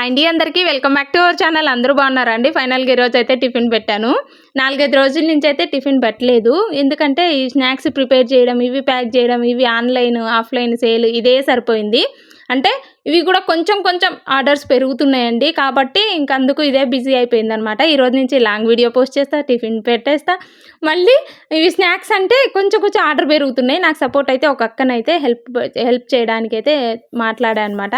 అండి అందరికీ. Welcome back to our channel. అందరూ బాగున్నారా అండి ఫైనల్గా ఈరోజు అయితే టిఫిన్ పెట్టాను. నాలుగైదు రోజుల నుంచి అయితే టిఫిన్ పెట్టలేదు. ఎందుకంటే ఈ స్నాక్స్ ప్రిపేర్ చేయడం ఇవి ప్యాక్ చేయడం ఇవి ఆన్లైన్ ఆఫ్లైన్ సేల్ ఇదే సరిపోయింది. అంటే ఇవి కూడా కొంచెం కొంచెం ఆర్డర్స్ పెరుగుతున్నాయండి. కాబట్టి ఇంక అందుకు ఇదే బిజీ అయిపోయింది అనమాట ఈరోజు నుంచి లాంగ్ వీడియో పోస్ట్ చేస్తా టిఫిన్ పెట్టేస్తా. మళ్ళీ ఇవి స్నాక్స్ అంటే కొంచెం కొంచెం ఆర్డర్ పెరుగుతున్నాయి. నాకు సపోర్ట్ అయితే ఒక అక్కనైతే హెల్ప్ హెల్ప్ చేయడానికైతే మాట్లాడా అనమాట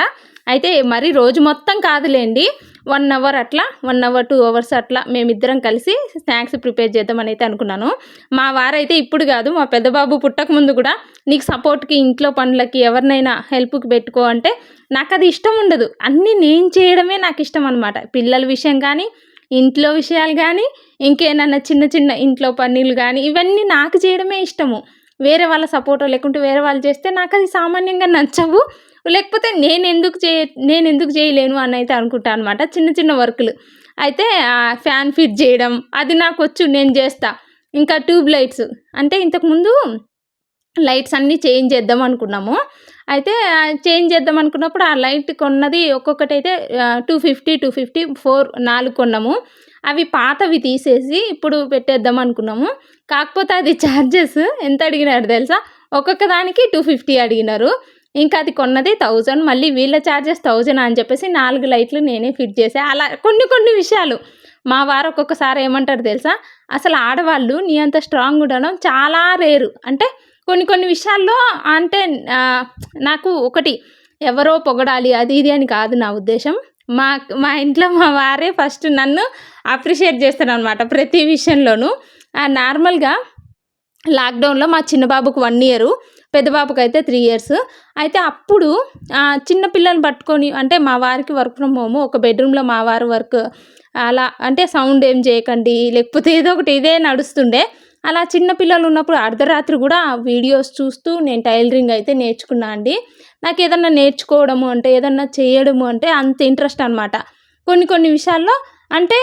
అయితే మరి రోజు మొత్తం కాదులేండి. వన్ అవర్ అట్లా వన్ అవర్ టూ అవర్స్ అట్లా మేమిద్దరం కలిసి స్నాక్స్ ప్రిపేర్ చేద్దామని అయితే అనుకున్నాను. మా వారైతే ఇప్పుడు కాదు మా పెద్దబాబు పుట్టక ముందు కూడా నీకు సపోర్ట్కి ఇంట్లో పనులకి ఎవరినైనా హెల్ప్కి పెట్టుకో అంటే నాకు అది ఇష్టం ఉండదు. అన్నీ నేను చేయడమే నాకు ఇష్టం అనమాట పిల్లల విషయం కానీ ఇంట్లో విషయాలు కానీ ఇంకేమన్నా చిన్న చిన్న ఇంట్లో పనులు కానీ ఇవన్నీ నాకు చేయడమే ఇష్టము. వేరే వాళ్ళ సపోర్ట్ లేకుంటే వేరే వాళ్ళు చేస్తే నాకు అది సామాన్యంగా నచ్చవు. లేకపోతే నేను ఎందుకు చే నేను ఎందుకు చేయలేను అని అయితే అనుకుంటాను అనమాట చిన్న చిన్న వర్కులు. అయితే ఫ్యాన్ ఫిట్ చేయడం అది నాకు వచ్చు నేను చేస్తా. ఇంకా ట్యూబ్ లైట్స్. అంటే ఇంతకుముందు లైట్స్ అన్నీ చేంజ్ చేద్దాం అనుకున్నాము. అయితే చేంజ్ చేద్దాం అనుకున్నప్పుడు ఆ లైట్ కొన్నది ఒక్కొక్కటి అయితే two fifty two fifty four నాలుగు కొన్నాము. అవి పాతవి తీసేసి ఇప్పుడు పెట్టేద్దాం అనుకున్నాము. కాకపోతే అది ఛార్జెస్ ఎంత అడిగినారు తెలుసా? ఒక్కొక్క దానికి టూ ఫిఫ్టీ అడిగినారు. ఇంకా అది కొన్నది థౌజండ్ మళ్ళీ వీళ్ళ ఛార్జెస్ థౌజండ్ అని చెప్పేసి నాలుగు లైట్లు నేనే ఫిట్ చేసా. అలా కొన్ని కొన్ని విషయాలు. మా వారు ఒక్కొక్కసారి ఏమంటారు తెలుసా? అసలు ఆడవాళ్ళు నీ అంత స్ట్రాంగ్ ఉండడం చాలా రేరు అంటే కొన్ని కొన్ని విషయాల్లో అంటే నాకు ఒకటి ఎవరో పొగడాలి అది ఇది అని కాదు నా ఉద్దేశం. మా మా ఇంట్లో మా వారే ఫస్ట్ నన్ను అప్రిషియేట్ చేస్తాను అనమాట ప్రతి విషయంలోనూ. నార్మల్గా లాక్డౌన్లో మా చిన్న బాబుకు వన్ ఇయరు పెద్ద బాబుకి అయితే త్రీ ఇయర్స్. అయితే అప్పుడు చిన్న పిల్లల్ని పట్టుకొని అంటే మా వారికి వర్క్ ఫ్రమ్ హోమ్ ఒక బెడ్రూమ్లో మా వారు వర్క్ అలా అంటే సౌండ్ ఏం చేయకండి లేకపోతే ఏదో ఒకటి ఇదే నడుస్తుండే. అలా చిన్నపిల్లలు ఉన్నప్పుడు అర్ధరాత్రి కూడా వీడియోస్ చూస్తూ నేను టైలరింగ్ అయితే నేర్చుకున్నా అండి. నాకు ఏదన్నా నేర్చుకోవడము అంటే ఏదన్నా చేయడము అంటే అంత ఇంట్రెస్ట్ అనమాట కొన్ని కొన్ని విషయాల్లో అంటే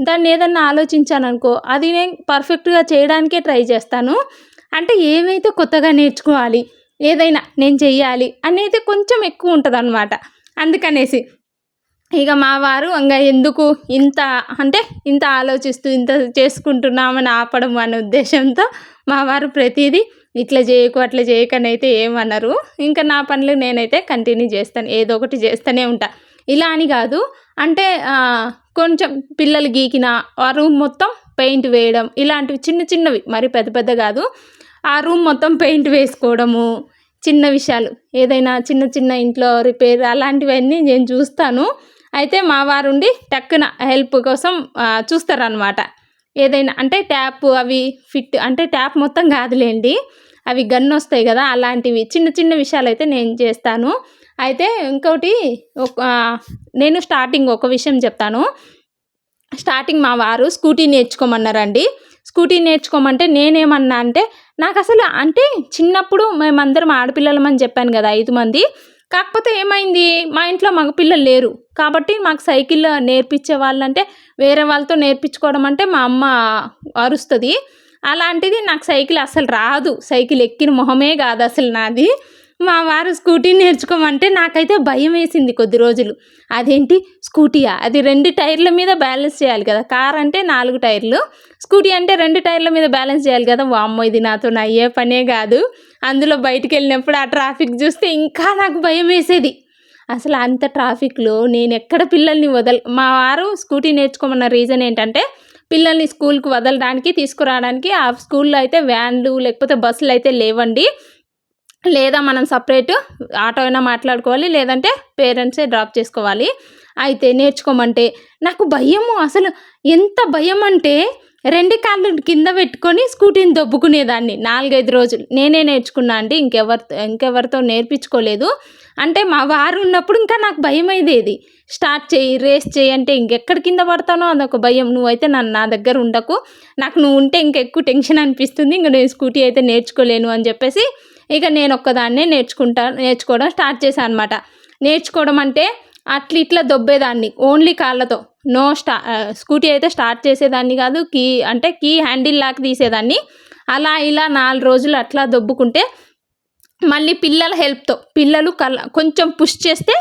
దాన్ని ఏదన్నా ఆలోచించాను అనుకో అది నేను పర్ఫెక్ట్గా చేయడానికే ట్రై చేస్తాను. అంటే ఏమైతే కొత్తగా నేర్చుకోవాలి ఏదైనా నేను చెయ్యాలి అనేది కొంచెం ఎక్కువ ఉంటుంది అనమాట అందుకనేసి ఇక మా వారు ఇంకా ఎందుకు ఇంత అంటే ఇంత ఆలోచిస్తూ ఇంత చేసుకుంటున్నామని ఆపడం అనే ఉద్దేశంతో మా వారు ప్రతిదీ ఇట్లా చేయకు అట్లా చేయకని అయితే ఇంకా నా పనులు నేనైతే కంటిన్యూ చేస్తాను ఏదో ఒకటి చేస్తూనే ఉంటా. ఇలా అని కాదు అంటే కొంచెం పిల్లలు గీకిన ఆ రూమ్ మొత్తం పెయింట్ వేయడం ఇలాంటివి చిన్న చిన్నవి మరి పెద్ద పెద్ద కాదు ఆ రూమ్ మొత్తం పెయింట్ వేసుకోవడము చిన్న విషయాలు ఏదైనా చిన్న చిన్న ఇంట్లో రిపేర్ అలాంటివన్నీ నేను చూస్తాను. అయితే మా వారు ఉండి టక్కున హెల్ప్ కోసం చూస్తారనమాట ఏదైనా అంటే ట్యాప్ అవి ఫిట్ అంటే ట్యాప్ మొత్తం కాదులేండి. అవి గన్ వస్తాయి కదా అలాంటివి చిన్న చిన్న విషయాలు అయితే నేను చేస్తాను. అయితే ఇంకోటి నేను స్టార్టింగ్ ఒక విషయం చెప్తాను. స్టార్టింగ్ మా వారు స్కూటీ నేర్చుకోమన్నారండి. స్కూటీ నేర్చుకోమంటే నేనేమన్నా అంటే నాకు అసలు అంటే చిన్నప్పుడు మేమందరం ఆడపిల్లలమని చెప్పాను కదా ఐదు మంది. కాకపోతే ఏమైంది? మా ఇంట్లో మగపిల్లలు లేరు. కాబట్టి మాకు సైకిల్ నేర్పించే వాళ్ళంటే వేరే వాళ్ళతో నేర్పించుకోవడం అంటే మా అమ్మ అరుస్తుంది. అలాంటిది నాకు సైకిల్ అసలు రాదు. సైకిల్ ఎక్కిన మొహమే కాదు అసలు నాది. మా వారు స్కూటీ నేర్చుకోమంటే నాకైతే భయం వేసింది కొద్ది రోజులు. అదేంటి? స్కూటీయా? అది రెండు టైర్ల మీద బ్యాలెన్స్ చేయాలి కదా. కార్ అంటే నాలుగు టైర్లు. స్కూటీ అంటే రెండు టైర్ల మీద బ్యాలెన్స్ చేయాలి కదా. వామ్మో ఇది నాతో నా ఏ పనే కాదు. అందులో బయటికి వెళ్ళినప్పుడు ఆ ట్రాఫిక్ చూస్తే ఇంకా నాకు భయం వేసేది. అసలు అంత ట్రాఫిక్లో నేను ఎక్కడ పిల్లల్ని వదల మా వారు స్కూటీ నేర్చుకోమన్న రీజన్ ఏంటంటే పిల్లల్ని స్కూల్కి వదలడానికి తీసుకురావడానికి ఆ స్కూల్లో అయితే వ్యాన్లు లేకపోతే బస్సులు అయితే లేవండి. లేదా మనం సపరేట్ ఆటో అయినా మాట్లాడుకోవాలి లేదంటే పేరెంట్సే డ్రాప్ చేసుకోవాలి. అయితే నేర్చుకోమంటే నాకు భయము అసలు. ఎంత భయం అంటే రెండు కాళ్ళు కింద పెట్టుకొని స్కూటీని దొబ్బుకునేదాన్ని నాలుగైదు రోజులు. నేనే నేర్చుకున్నా అండి ఇంకెవరితో ఇంకెవరితో నేర్పించుకోలేదు. అంటే మా వారు ఉన్నప్పుడు ఇంకా నాకు భయం అయ్యేది స్టార్ట్ చేయి రేస్ చేయి అంటే ఇంకెక్కడ కింద పడతానో అదొక భయం. నువ్వైతే నన్ను నా దగ్గర ఉండకు. నాకు నువ్వు ఉంటే ఇంకెక్కువ టెన్షన్ అనిపిస్తుంది. ఇంక నేను స్కూటీ అయితే నేర్చుకోలేను అని చెప్పేసి ఇక నేను ఒక్కదాన్నే నేర్చుకుంటా నేర్చుకోవడం స్టార్ట్ చేశాను అనమాట నేర్చుకోవడం అంటే అట్లా ఇట్లా దొబ్బేదాన్ని ఓన్లీ కాళ్ళతో. నో స్టా స్కూటీ అయితే స్టార్ట్ చేసేదాన్ని కాదు కీ అంటే కీ హ్యాండిల్ లాక్ తీసేదాన్ని. అలా ఇలా నాలుగు రోజులు అట్లా దొబ్బుకుంటే మళ్ళీ పిల్లల హెల్ప్తో పిల్లలు కళ్ళ కొంచెం పుష్ చేస్తే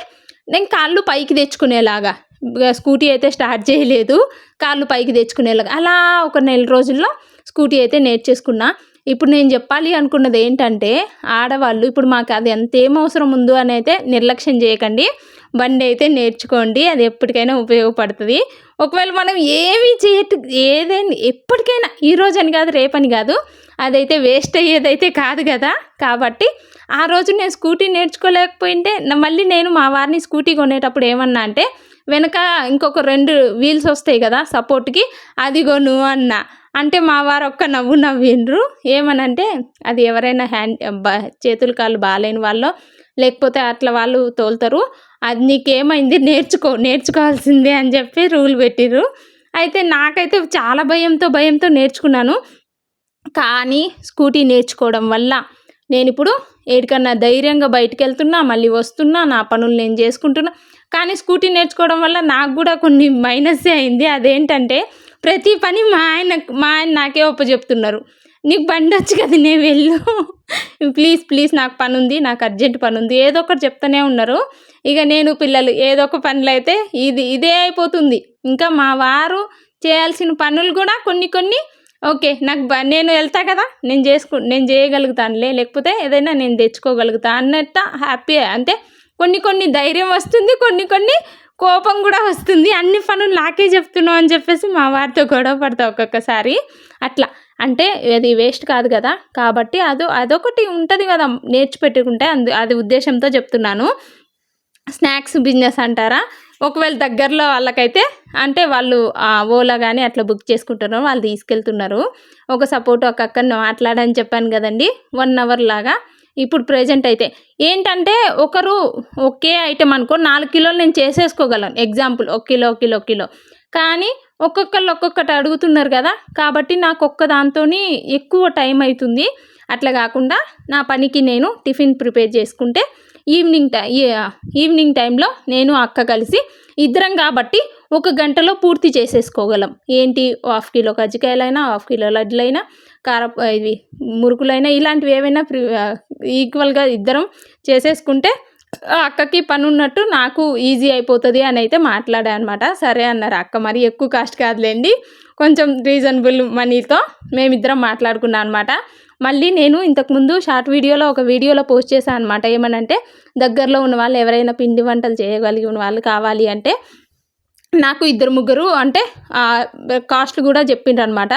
నేను కాళ్ళు పైకి తెచ్చుకునేలాగా. ఇక స్కూటీ అయితే స్టార్ట్ చేయలేదు కాళ్ళు పైకి తెచ్చుకునేలాగా. అలా ఒక నెల రోజుల్లో స్కూటీ అయితే నేర్చేసుకున్నా. ఇప్పుడు నేను చెప్పాలి అనుకున్నది ఏంటంటే ఆడవాళ్ళు ఇప్పుడు మాకు అది ఎంతేం అవసరం ఉందో అని అయితే నిర్లక్ష్యం చేయకండి. బండి అయితే నేర్చుకోండి అది ఎప్పటికైనా ఉపయోగపడుతుంది. ఒకవేళ మనం ఏమి చేయట ఏదైనా ఎప్పటికైనా ఈ రోజు అని కాదు రేపని కాదు అదైతే వేస్ట్ అయ్యేదైతే కాదు కదా. కాబట్టి ఆ రోజు నేను స్కూటీ నేర్చుకోలేకపోయింటే మళ్ళీ నేను మా వారిని స్కూటీ కొనేటప్పుడు ఏమన్నా అంటే వెనక ఇంకొక రెండు వీల్స్ వస్తాయి కదా సపోర్ట్కి అది కొను అన్న. అంటే మా వారు ఒక్క నవ్వు నవ్విండ్రు. ఏమనంటే అది ఎవరైనా హ్యాండ్ చేతులు కాళ్ళు బాగాలేని వాళ్ళు లేకపోతే అట్లా వాళ్ళు తోలుతారు. అది నీకేమైంది? నేర్చుకో నేర్చుకోవాల్సిందే అని చెప్పి రూల్ పెట్టిర్రు. అయితే నాకైతే చాలా భయంతో భయంతో నేర్చుకున్నాను. కానీ స్కూటీ నేర్చుకోవడం వల్ల నేను ఇప్పుడు ఏడికన్నా ధైర్యంగా బయటకు వెళ్తున్నా మళ్ళీ వస్తున్నా నా పనులు నేను చేసుకుంటున్నా. కానీ స్కూటీ నేర్చుకోవడం వల్ల నాకు కూడా కొన్ని మైనస్ అయింది. అదేంటంటే ప్రతి పని మా ఆయన మా ఆయన నాకే చెప్తున్నారు నీకు బండి వచ్చు కదా నేను వెళ్ళు. ప్లీజ్ ప్లీజ్ నాకు పని ఉంది నాకు అర్జెంట్ పని ఉంది ఏదో ఒకటి చెప్తూనే ఉన్నారు. ఇక నేను పిల్లలు ఏదో ఒక పనులు అయితే ఇది ఇదే అయిపోతుంది. ఇంకా మా వారు చేయాల్సిన పనులు కూడా కొన్ని కొన్ని ఓకే నాకు బ నేను వెళ్తా కదా నేను చేసుకు నేను చేయగలుగుతానులే. లేకపోతే ఏదైనా నేను తెచ్చుకోగలుగుతా అన్నట్టు హ్యాపీ అంటే కొన్ని కొన్ని ధైర్యం వస్తుంది కొన్ని కొన్ని కోపం కూడా వస్తుంది. అన్ని పనులు నాకే చెప్తున్నావు అని చెప్పేసి మా వారితో గొడవ పడతా ఒక్కొక్కసారి. అట్లా. అంటే అది వేస్ట్ కాదు కదా. కాబట్టి అదో అదొకటి ఉంటుంది కదా. నేర్చిపెట్టుకుంటే అందు అది ఉద్దేశంతో చెప్తున్నాను. స్నాక్స్ బిజినెస్ అంటారా? ఒకవేళ దగ్గరలో వాళ్ళకైతే అంటే వాళ్ళు ఓలా కానీ అట్లా బుక్ చేసుకుంటున్నారు వాళ్ళు తీసుకెళ్తున్నారు. ఒక సపోర్ట్ ఒక అక్కడిని మాట్లాడని చెప్పాను కదండి. వన్ అవర్ లాగా. ఇప్పుడు ప్రజెంట్ అయితే. ఏంటంటే ఒకరు ఒకే ఐటెం అనుకో నాలుగు కిలోలు నేను చేసేసుకోగలను. ఎగ్జాంపుల్ ఒక కిలో కిలో కిలో. కానీ ఒక్కొక్కళ్ళు ఒక్కొక్కటి అడుగుతున్నారు కదా కాబట్టి నాకు ఒక్క దాంతో ఎక్కువ టైం అవుతుంది. అట్లా కాకుండా నా పనికి నేను టిఫిన్ ప్రిపేర్ చేసుకుంటే ఈవినింగ్ టై ఈవినింగ్ టైంలో నేను అక్క కలిసి ఇద్దరం కాబట్టి ఒక గంటలో పూర్తి చేసేసుకోగలం. ఏంటి? హాఫ్ కిలో కజ్జికాయలైనా హాఫ్ కిలో లడ్లైనా కార ఇవి మురుకులైనా ఇలాంటివి ఏవైనా ఈక్వల్గా ఇద్దరం చేసేసుకుంటే అక్కకి పని ఉన్నట్టు నాకు ఈజీ అయిపోతుంది అని అయితే మాట్లాడా అనమాట సరే అన్నారు అక్క. మరి ఎక్కువ కాస్ట్ కాదులేండి. కొంచెం రీజనబుల్ మనీతో మేమిద్దరం మాట్లాడుకున్నాం అనమాట మళ్ళీ నేను ఇంతకుముందు షార్ట్ వీడియోలో ఒక వీడియోలో పోస్ట్ చేశాను అనమాట ఏమనంటే దగ్గరలో ఉన్న వాళ్ళు ఎవరైనా పిండి వంటలు చేయగలిగి ఉన్న వాళ్ళు కావాలి అంటే నాకు ఇద్దరు ముగ్గురు అంటే కాస్ట్ కూడా చెప్పిండ్రు అనమాట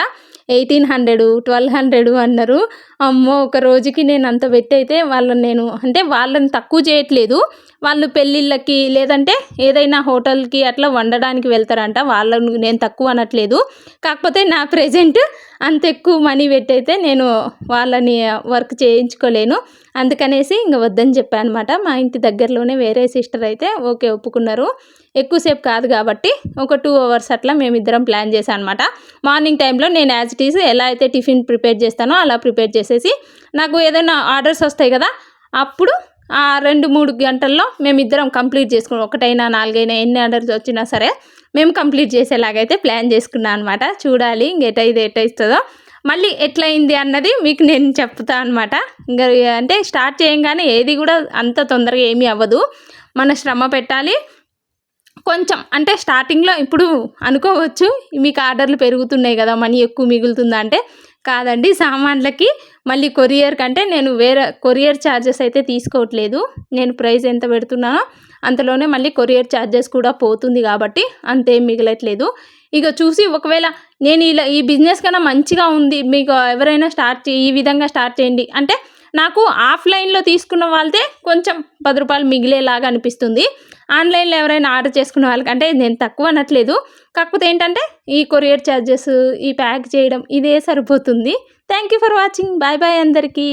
ఎయిటీన్ హండ్రెడ్ ట్వెల్వ్ హండ్రెడ్ అన్నారు. అమ్మో ఒక రోజుకి నేను అంత పెట్టి అయితే వాళ్ళని నేను అంటే వాళ్ళని తక్కువ చేయట్లేదు. వాళ్ళు పెళ్ళిళ్ళకి లేదంటే ఏదైనా హోటల్కి అట్లా వండడానికి వెళ్తారంట. వాళ్ళని నేను తక్కువ అనట్లేదు. కాకపోతే నా ప్రజెంట్ అంత ఎక్కువ మనీ పెట్టయితే నేను వాళ్ళని వర్క్ చేయించుకోలేను. అందుకనేసి ఇంక వద్దని చెప్పాను అనమాట మా ఇంటి దగ్గరలోనే వేరే సిస్టర్ అయితే ఓకే ఒప్పుకున్నారు. ఎక్కువసేపు కాదు కాబట్టి ఒక టూ అవర్స్ అట్లా మేమిద్దరం ప్లాన్ చేశాను అనమాట మార్నింగ్ టైంలో నేను యాజ్ ఇట్ ఈస్ ఎలా అయితే టిఫిన్ ప్రిపేర్ చేస్తానో అలా ప్రిపేర్ చేసేసి నాకు ఏదైనా ఆర్డర్స్ వస్తాయి కదా అప్పుడు రెండు మూడు గంటల్లో మేమిద్దరం కంప్లీట్ చేసుకున్నాం. ఒకటైనా నాలుగైనా ఎన్ని ఆర్డర్స్ వచ్చినా సరే మేము కంప్లీట్ చేసేలాగైతే ప్లాన్ చేసుకున్నాం అనమాట చూడాలి ఇంకెటైతే ఇది ఇస్తుందో. మళ్ళీ ఎట్లయింది అన్నది మీకు నేను చెప్తా అనమాట ఇంకా అంటే స్టార్ట్ చేయంగానే ఏది కూడా అంత తొందరగా ఏమీ అవ్వదు. మన శ్రమ పెట్టాలి. కొంచెం అంటే స్టార్టింగ్లో ఇప్పుడు అనుకోవచ్చు మీకు ఆర్డర్లు పెరుగుతున్నాయి కదా మనీ ఎక్కువ మిగులుతుందా అంటే కాదండి సామాన్లకి. మళ్ళీ కొరియర్ కంటే నేను వేరే కొరియర్ ఛార్జెస్ అయితే తీసుకోవట్లేదు. నేను ప్రైస్ ఎంత పెడుతున్నానో అంతలోనే మళ్ళీ కొరియర్ ఛార్జెస్ కూడా పోతుంది కాబట్టి అంతేం మిగలట్లేదు. ఇక చూసి ఒకవేళ నేను ఇలా ఈ బిజినెస్ కన్నా మంచిగా ఉంది మీకు ఎవరైనా స్టార్ట్ ఈ విధంగా స్టార్ట్ చేయండి. అంటే నాకు ఆఫ్లైన్లో తీసుకున్న వాళ్ళతే కొంచెం పది రూపాయలు మిగిలేలాగా అనిపిస్తుంది. ఆన్లైన్లో ఎవరైనా ఆర్డర్ చేసుకున్న వాళ్ళకి అంటే నేను తక్కువ అనట్లేదు. కాకపోతే ఏంటంటే ఈ కొరియర్ ఛార్జెస్ ఈ ప్యాక్ చేయడం ఇదే సరిపోతుంది. Thank you for watching. Bye bye అందరికీ.